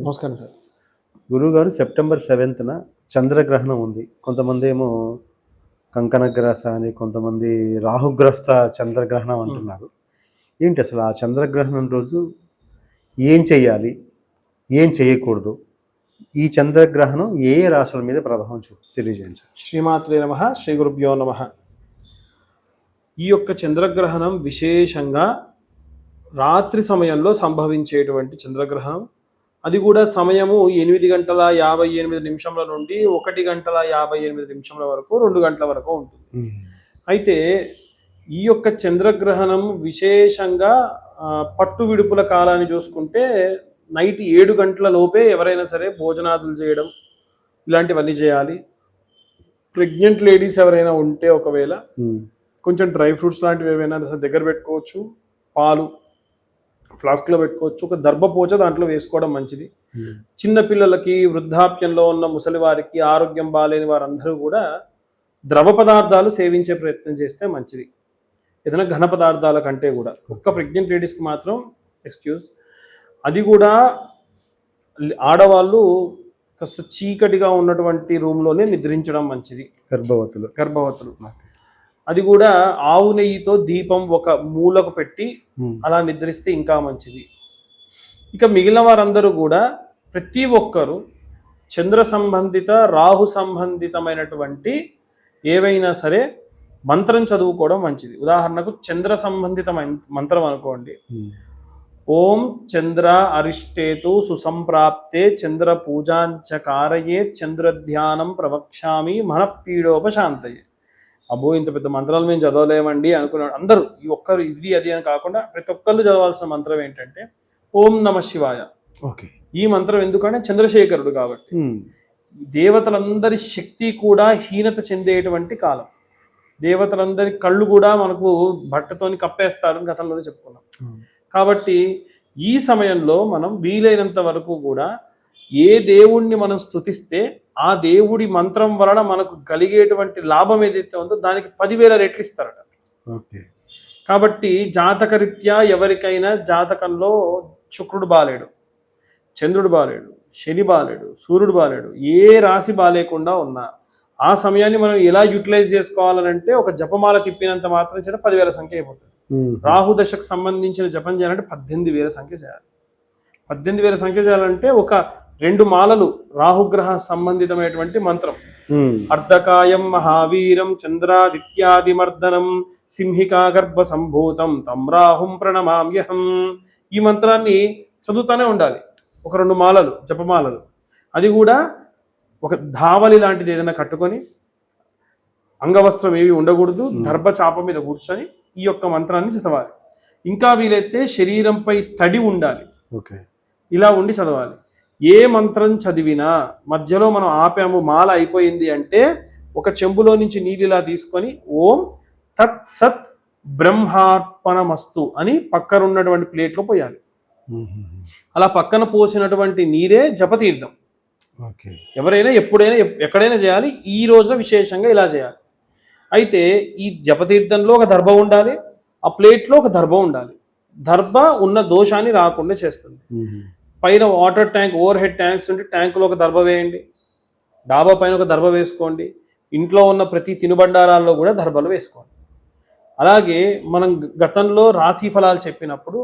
నమస్కారం సార్. గురువుగారు సెప్టెంబర్ సెవెంత్న చంద్రగ్రహణం ఉంది. కొంతమంది ఏమో కంకణగ్రాస అని కొంతమంది రాహుగ్రస్త చంద్రగ్రహణం అంటున్నారు. ఏంటి అసలు ఆ చంద్రగ్రహణం రోజు ఏం చేయాలి ఏం చేయకూడదు ఈ చంద్రగ్రహణం ఏ ఏ రాశుల మీద ప్రభావం చూ తెలియజేయండి శ్రీమాత్రే నమ శ్రీ గురుభ్యో నమ. ఈ యొక్క చంద్రగ్రహణం విశేషంగా రాత్రి సమయంలో సంభవించేటువంటి చంద్రగ్రహణం అది కూడా సమయము ఎనిమిది గంటల యాభై ఎనిమిది నిమిషంల నుండి ఒకటి గంటల యాభై ఎనిమిది నిమిషంల వరకు రెండు గంటల వరకు ఉంటుంది. అయితే ఈ యొక్క చంద్రగ్రహణం విశేషంగా పట్టు విడుపుల కాలాన్ని చూసుకుంటే నైట్ ఏడు గంటల లోపే ఎవరైనా సరే భోజనాదులు చేయడం ఇలాంటివన్నీ చేయాలి. ప్రెగ్నెంట్ లేడీస్ ఎవరైనా ఉంటే ఒకవేళ. కొంచెం డ్రై ఫ్రూట్స్ లాంటివి సరే దగ్గర పెట్టుకోవచ్చు. పాలు ఫ్లాస్క్లో పెట్టుకోవచ్చు. ఒక దర్భపోచ దాంట్లో వేసుకోవడం మంచిది. చిన్న పిల్లలకి వృద్ధాప్యంలో ఉన్న ముసలి వారికి ఆరోగ్యం బాగాలేని వారందరూ కూడా ద్రవ పదార్థాలు సేవించే ప్రయత్నం చేస్తే మంచిది. ఏదైనా ఘన పదార్థాల కంటే కూడా. ఒక్క ప్రెగ్నెంట్ లేడీస్కి మాత్రం ఎక్స్క్యూజ్ అది కూడా ఆడవాళ్ళు కాస్త చీకటిగా ఉన్నటువంటి రూమ్లోనే నిద్రించడం మంచిది. గర్భవతులు. గర్భవతులు. అది కూడా ఆవు నెయ్యితో దీపం ఒక మూలకు పెట్టి. అలా నిద్రిస్తే ఇంకా మంచిది. ఇక మిగిలిన వారందరూ కూడా ప్రతి ఒక్కరూ చంద్ర సంబంధిత రాహు సంబంధితమైనటువంటి ఏవైనా సరే మంత్రం చదువుకోవడం మంచిది. ఉదాహరణకు చంద్ర సంబంధిత మంత్రం అనుకోండి. ఉమ్. ఓం చంద్ర అరిష్టేతు సుసంప్రాప్తే చంద్ర పూజాంచ కారయే చంద్ర ధ్యానం ప్రవక్ష్యామి మనపీడోపశాంతయే. అబ్బో ఇంత పెద్ద మంత్రాలు మేము చదవలేమండి అనుకున్నాడు అందరూ ఈ ఒక్కరు ఇది అది అని కాకుండా ప్రతి ఒక్కళ్ళు చదవాల్సిన మంత్రం ఏంటంటే ఓం నమ శివాయ. ఓకే. ఈ మంత్రం ఎందుకంటే చంద్రశేఖరుడు కాబట్టి. దేవతలందరి శక్తి కూడా హీనత చెందేటువంటి కాలం. దేవతలందరి కళ్ళు కూడా మనకు బట్టతోని కప్పేస్తారని గతంలోనే చెప్పుకున్నాం. కాబట్టి ఈ సమయంలో మనం వీలైనంత వరకు కూడా ఏ దేవుణ్ణి మనం స్తుతిస్తే ఆ దేవుడి మంత్రం వలన మనకు కలిగేటువంటి లాభం ఏదైతే ఉందో దానికి పదివేల రెట్లు ఇస్తారట. ఓకే. కాబట్టి జాతకరీత్యా ఎవరికైనా జాతకంలో శుక్రుడు బాలేడు చంద్రుడు బాలేడు శని బాలేడు సూర్యుడు బాలేడు ఏ రాశి బాలేకుండా ఉన్నా ఆ సమయాన్ని మనం ఎలా యూటిలైజ్ చేసుకోవాలంటే ఒక జపమాల తిప్పినంత మాత్రం చేత పదివేల సంఖ్య అయిపోతుంది. రాహు దశకు సంబంధించిన జపం చేయాలంటే పద్దెనిమిది వేల సంఖ్య చేయాలి. పద్దెనిమిది వేల సంఖ్య చేయాలంటే ఒక రెండు మాలలు రాహుగ్రహ సంబంధితమైనటువంటి మంత్రం. అర్ధకాయం మహావీరం చంద్రాదిత్యాదిమర్దనం సింహికా గర్భ సంభూతం తం రాహుం ప్రణమామ్యహం. ఈ మంత్రాన్ని చదువుతూనే ఉండాలి. ఒక రెండు మాలలు జపమాలలు. అది కూడా ఒక ధావలి లాంటిది ఏదైనా కట్టుకొని అంగవస్త్రం ఏవి ఉండకూడదు దర్భ చాప మీద కూర్చొని ఈ యొక్క మంత్రాన్ని చదవాలి. ఇంకా వీలైతే శరీరంపై తడి ఉండాలి. ఓకే. ఇలా ఉండి చదవాలి. ఏ మంత్రం చదివినా మధ్యలో మనం ఆపాము మాల అయిపోయింది అంటే ఒక చెంబులో నుంచి నీళ్ళు ఇలా తీసుకొని ఓం తత్ సత్ బ్రహ్మార్పణమస్తు అని పక్కన ఉన్నటువంటి ప్లేట్లో పోయాలి. అలా పక్కన పోసినటువంటి నీరే జపతీర్థం. ఓకే. ఎవరైనా ఎప్పుడైనా ఎప్- ఎక్కడైనా చేయాలి ఈ రోజున విశేషంగా ఇలా చేయాలి. అయితే ఈ జపతీర్థంలో ఒక దర్భ ఉండాలి ఆ ప్లేట్లో ఒక దర్భ ఉండాలి. దర్భ ఉన్న దోషాన్ని రాకుండా చేస్తుంది. పైన water tank overhead tanks ఉంటే ట్యాంకులో ఒక దర్భ వేయండి. డాబా పైన ఒక దర్భ వేసుకోండి. ఇంట్లో ఉన్న ప్రతి తినుబండారాల్లో కూడా దర్భలు వేసుకోండి. అలాగే మనం గతంలో రాశి ఫలాలు చెప్పినప్పుడు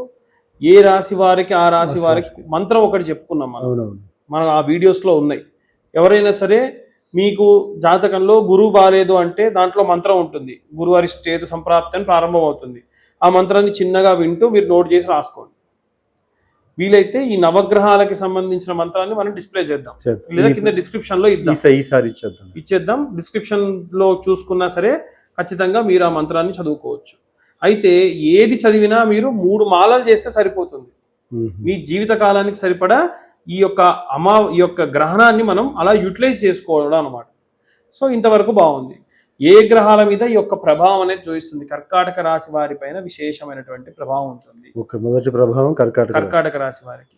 ఏ రాశి వారికి ఆ రాశి వారికి మంత్రం ఒకటి చెప్పుకున్నాం మనం. మనం ఆ వీడియోస్లో ఉన్నాయి. ఎవరైనా సరే మీకు జాతకంలో గురువు బాలేదు అంటే దాంట్లో మంత్రం ఉంటుంది. గురువు అరిష్టేతు సంప్రాప్తి అని ప్రారంభం అవుతుంది ఆ మంత్రాన్ని చిన్నగా వింటూ మీరు నోట్ చేసి రాసుకోండి. వీలైతే ఈ నవగ్రహాలకి సంబంధించిన మంత్రాన్ని మనం డిస్ప్లే చేద్దాం. లేదా కింద డిస్క్రిప్షన్లో ఇద్దాం. ఈసారి ఇచ్చేద్దాం. ఇచ్చేద్దాం. డిస్క్రిప్షన్లో చూసుకున్నా సరే ఖచ్చితంగా మీరు ఆ మంత్రాన్ని చదువుకోవచ్చు. అయితే ఏది చదివినా మీరు మూడు మాలలు చేస్తే సరిపోతుంది. మీ జీవిత కాలానికి సరిపడా ఈ యొక్క అమా ఈ యొక్క గ్రహణాన్ని మనం అలా యూటిలైజ్ చేసుకోవడం అనమాట సో ఇంతవరకు బాగుంది. ఏ గ్రహాల మీద ఈ యొక్క ప్రభావం అనేది చూపిస్తుంది? కర్కాటక రాశి వారి పైన విశేషమైనటువంటి ప్రభావం ఉంటుంది. ఒక మొదటి ప్రభావం కర్కాటక కర్కాటక రాశి వారికి.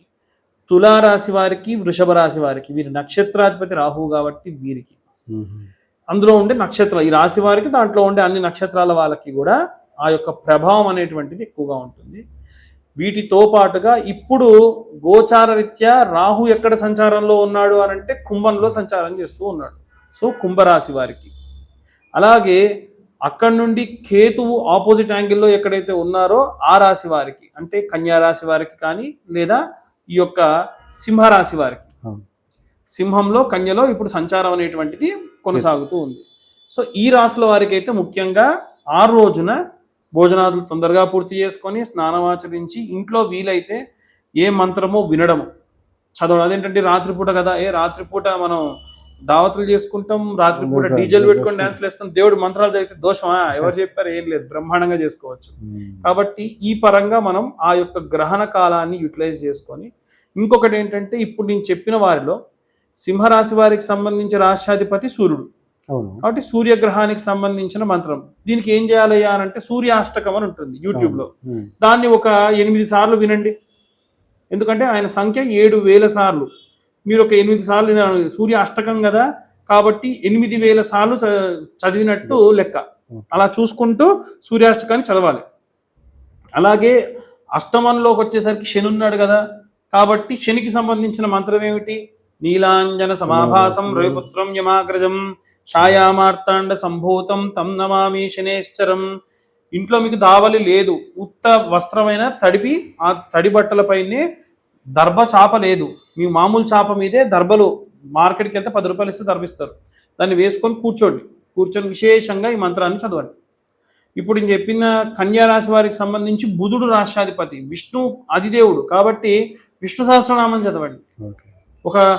తులా రాశి వారికి వృషభ రాశి వారికి వీరి నక్షత్రాధిపతి రాహువు కాబట్టి వీరికి. అందులో ఉండే నక్షత్రాలు ఈ రాశి వారికి దాంట్లో ఉండే అన్ని నక్షత్రాల వాళ్ళకి కూడా ఆ యొక్క ప్రభావం అనేటువంటిది ఎక్కువగా ఉంటుంది. వీటితో పాటుగా ఇప్పుడు గోచార రీత్యా రాహు ఎక్కడ సంచారంలో ఉన్నాడు అని అంటే కుంభంలో సంచారం చేస్తూ ఉన్నాడు. సో కుంభరాశి వారికి. అలాగే అక్కడి నుండి కేతువు ఆపోజిట్ యాంగిల్లో ఎక్కడైతే ఉన్నారో ఆ రాశి వారికి అంటే కన్యా రాశి వారికి కానీ లేదా ఈ యొక్క సింహరాశి వారికి. సింహంలో కన్యలో ఇప్పుడు సంచారం అనేటువంటిది కొనసాగుతూ ఉంది. సో ఈ రాశుల వారికి అయితే ముఖ్యంగా ఆ రోజున భోజనాదులు తొందరగా పూర్తి చేసుకొని స్నానమాచరించి ఇంట్లో వీలైతే ఏ మంత్రమో వినడము. చదవడం అదేంటంటే రాత్రిపూట కదా ఏ రాత్రిపూట మనం దావతులు చేసుకుంటాం రాత్రిపూట అవును, డీజేలు పెట్టుకొని. డాన్స్లు వేస్తాం. దేవుడు మంత్రాలు చదివితే దోషమా? ఎవరు చెప్పారు? ఏం లేదు. బ్రహ్మాండంగా చేసుకోవచ్చు. కాబట్టి ఈ పరంగా మనం ఆ యొక్క గ్రహణ కాలాన్ని యూటిలైజ్ చేసుకొని ఇంకొకటి ఏంటంటే ఇప్పుడు నేను చెప్పిన వారిలో సింహరాశి వారికి సంబంధించి రాష్ట్రాధిపతి సూర్యుడు. కాబట్టి సూర్యగ్రహానికి సంబంధించిన మంత్రం. దీనికి ఏం చేయాలయ్యా అని అంటే సూర్యాష్టకం అని ఉంటుంది యూట్యూబ్లో. దాన్ని ఒక ఎనిమిది సార్లు వినండి. ఎందుకంటే ఆయన సంఖ్య ఏడు వేల సార్లు. మీరు ఒక ఎనిమిది సార్లు. సూర్య అష్టకం కదా? కాబట్టి ఎనిమిది వేల సార్లు చ- చదివినట్టు లెక్క. అలా చూసుకుంటూ సూర్యాష్టకాన్ని చదవాలి. అలాగే అష్టమంలోకి వచ్చేసరికి శని ఉన్నాడు కదా? కాబట్టి శనికి సంబంధించిన మంత్రం ఏమిటి? నీలాంజన సమాభాసం రవిపుత్రం యమాగ్రజం ఛాయామార్తాండ సంభూతం తం నమామి శనేశ్వరం ఇంట్లో మీకు దావలి లేదు. ఉత్త వస్త్రమైన తడిపి ఆ తడి బట్టలపైనే దర్భ చాప లేదు. మీ మామూలు చాప మీదే దర్భలు మార్కెట్కి వెళ్తే పది రూపాయలు ఇస్తే దర్భిస్తారు. దాన్ని వేసుకొని కూర్చోండి. కూర్చొని విశేషంగా ఈ మంత్రాన్ని చదవండి. ఇప్పుడు నేను చెప్పిన కన్యా రాశి వారికి సంబంధించి బుధుడు రాష్ట్రాధిపతి విష్ణు అధిదేవుడు కాబట్టి విష్ణు సహస్రనామం చదవండి. ఒక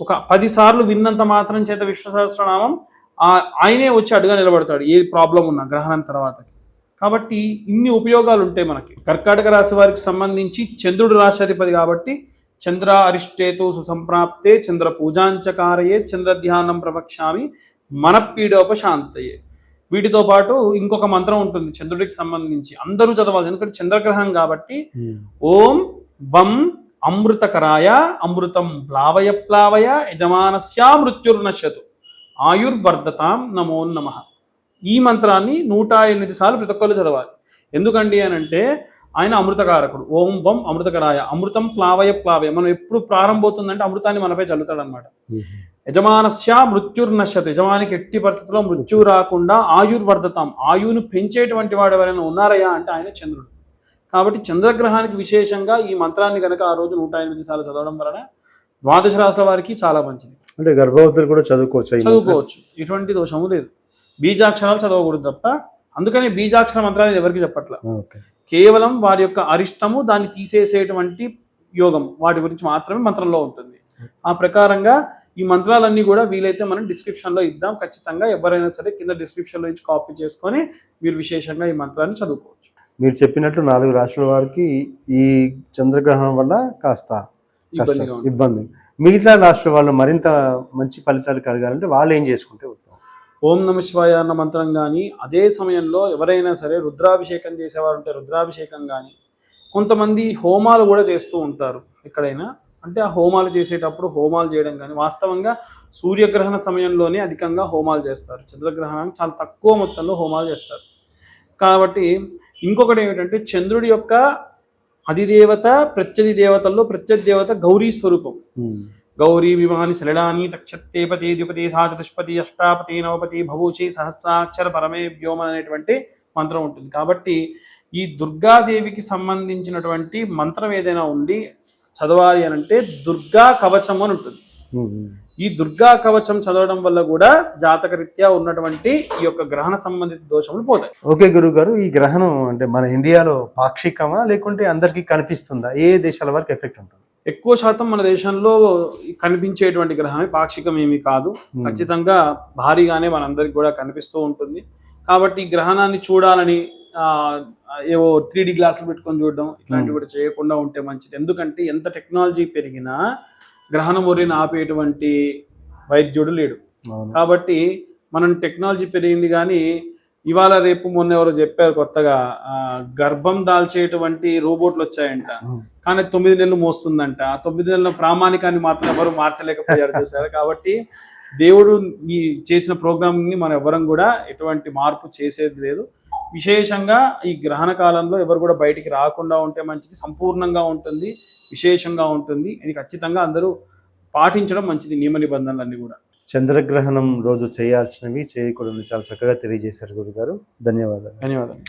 ఒక పది సార్లు విన్నంత మాత్రం చేత విష్ణు సహస్రనామం ఆ- ఆయనే వచ్చి అడుగా నిలబడతాడు. ఏ ప్రాబ్లం ఉన్నా గ్రహణం తర్వాత. కాబట్టి ఇన్ని ఉపయోగాలు ఉంటాయి మనకి. కర్కాటక రాశి వారికి సంబంధించి చంద్రుడు రాశాధిపతి కాబట్టి చంద్ర అరిష్టేతు సుసంప్రాప్తే చంద్ర పూజాంచకారయే చంద్ర ధ్యానం ప్రవక్ష్యామి మనపీడోపశాంతయే. వీటితో పాటు ఇంకొక మంత్రం ఉంటుంది చంద్రుడికి సంబంధించి. అందరూ చదవాలి ఎందుకంటే చంద్రగ్రహం కాబట్టి. ఓం వం అమృతకరాయ అమృతం ప్లావయ ప్లావయ యజమానస్యా మృత్యుర్నశ్యతు. ఆయుర్వర్ధతాం నమో నమ. ఈ మంత్రాన్ని నూట ఎనిమిది సార్లు ప్రతి ఒక్కరు చదవాలి. ఎందుకండి అని అంటే ఆయన అమృతకారకుడు. ఓం వం అమృతకరాయ. అమృతం ప్లావయ ప్లావయ మనం ఎప్పుడు ప్రారంభమవుతుందంటే అమృతాన్ని మనపై చల్లుతాడు అనమాట ఉమ్. యజమానస్య మృత్యుర్నశ్యత. యజమానికి ఎట్టి పరిస్థితుల్లో మృత్యు రాకుండా ఆయుర్వర్ధతాం. ఆయువును పెంచేటువంటి వాడు ఎవరైనా ఉన్నారయ్యా అంటే ఆయన చంద్రుడు. కాబట్టి చంద్రగ్రహానికి విశేషంగా ఈ మంత్రాన్ని కనుక ఆ రోజు నూట ఎనిమిది సార్లు చదవడం వలన ద్వాదశ రాశుల వారికి చాలా మంచిది. అంటే గర్భవతులు కూడా చదువుకోవచ్చు? చదువుకోవచ్చు. ఎటువంటి దోషము లేదు. బీజాక్షరాలు చదవకూడదు తప్ప అందుకని బీజాక్షర మంత్రాలు ఎవరికి చెప్పట్ల. కేవలం వారి యొక్క అరిష్టము దాన్ని తీసేసేటువంటి యోగం వాటి గురించి మాత్రమే మంత్రంలో ఉంటుంది. ఆ ప్రకారంగా ఈ మంత్రాలన్నీ కూడా వీలైతే మనం డిస్క్రిప్షన్లో ఇద్దాం. ఖచ్చితంగా ఎవరైనా సరే కింద డిస్క్రిప్షన్లో ఇచ్చి కాపీ చేసుకొని మీరు విశేషంగా ఈ మంత్రాన్ని చదువుకోవచ్చు. మీరు చెప్పినట్లు నాలుగు రాష్ట్రాల వారికి ఈ చంద్రగ్రహణం వల్ల కాస్త ఇబ్బంది. మిగతా రాష్ట్ర వాళ్ళు మరింత మంచి ఫలితాలు కలగాలంటే వాళ్ళు ఏం చేసుకుంటే ఓం నమ శివాయ అన్న మంత్రం కానీ అదే సమయంలో ఎవరైనా సరే రుద్రాభిషేకం చేసేవారు ఉంటే రుద్రాభిషేకం కానీ కొంతమంది హోమాలు కూడా చేస్తూ ఉంటారు ఎక్కడైనా. అంటే ఆ హోమాలు చేసేటప్పుడు హోమాలు చేయడం కానీ వాస్తవంగా సూర్యగ్రహణ సమయంలోనే అధికంగా హోమాలు చేస్తారు. చంద్రగ్రహణానికి చాలా తక్కువ మొత్తంలో హోమాలు చేస్తారు. కాబట్టి ఇంకొకటి ఏమిటంటే చంద్రుడి యొక్క అధిదేవత ప్రత్యధి దేవతల్లో ప్రత్యధి దేవత గౌరీ స్వరూపం. గౌరీ విమాని సలిలాని తక్షత్తేపతి ద్విపతి సాచతుష్పతి అష్టాపతి నవపతి భవూచి సహస్రాక్షర పరమే వ్యోమ అనేటువంటి మంత్రం ఉంటుంది. కాబట్టి ఈ దుర్గాదేవికి సంబంధించినటువంటి మంత్రం ఏదైనా ఉండి చదవాలి అని అంటే దుర్గా కవచం అని ఉంటుంది. ఈ దుర్గా కవచం చదవడం వల్ల కూడా జాతక రీత్యా ఉన్నటువంటి ఈ యొక్క గ్రహణ సంబంధిత దోషములు పోతాయి. ఓకే గురువు గారు ఈ గ్రహణం అంటే మన ఇండియాలో పాక్షికమా లేకుంటే అందరికీ కనిపిస్తుందా? ఏ దేశాల వరకు ఎఫెక్ట్ ఉంటుంది? ఎక్కువ శాతం మన దేశంలో కనిపించేటువంటి గ్రహమే పాక్షికం ఏమీ కాదు. ఖచ్చితంగా భారీగానే మనందరికి కూడా కనిపిస్తూ ఉంటుంది. కాబట్టి ఈ గ్రహణాన్ని చూడాలని ఏవో త్రీ డి గ్లాసులు పెట్టుకొని చూడడం ఇట్లాంటివి కూడా చేయకుండా ఉంటే మంచిది. ఎందుకంటే ఎంత టెక్నాలజీ పెరిగినా గ్రహణం ఒరిని ఆపేటువంటి వైద్యుడు లేడు. కాబట్టి మనం టెక్నాలజీ పెరిగింది కానీ ఇవాళ రేపు మొన్న ఎవరో చెప్పారు కొత్తగా గర్భం దాల్చేటువంటి రోబోట్లు వచ్చాయంట. కానీ తొమ్మిది నెలలు మోస్తుందంట. ఆ తొమ్మిది నెలల ప్రామాణికాన్ని మాత్రం ఎవరు మార్చలేకపోయారు చూసారు? కాబట్టి దేవుడు ఈ చేసిన ప్రోగ్రామ్ని మనం ఎవరం కూడా ఎటువంటి మార్పు చేసేది లేదు. విశేషంగా ఈ గ్రహణ కాలంలో ఎవరు కూడా బయటికి రాకుండా ఉంటే మంచిది సంపూర్ణంగా ఉంటుంది విశేషంగా ఉంటుంది. ఇది ఖచ్చితంగా అందరూ పాటించడం మంచిది నియమ నిబంధనలన్నీ కూడా. చంద్రగ్రహణం రోజు చేయాల్సినవి చేయకూడదు చాలా చక్కగా తెలియజేశారు గురుగారు. ధన్యవాదాలు. ధన్యవాదాలు.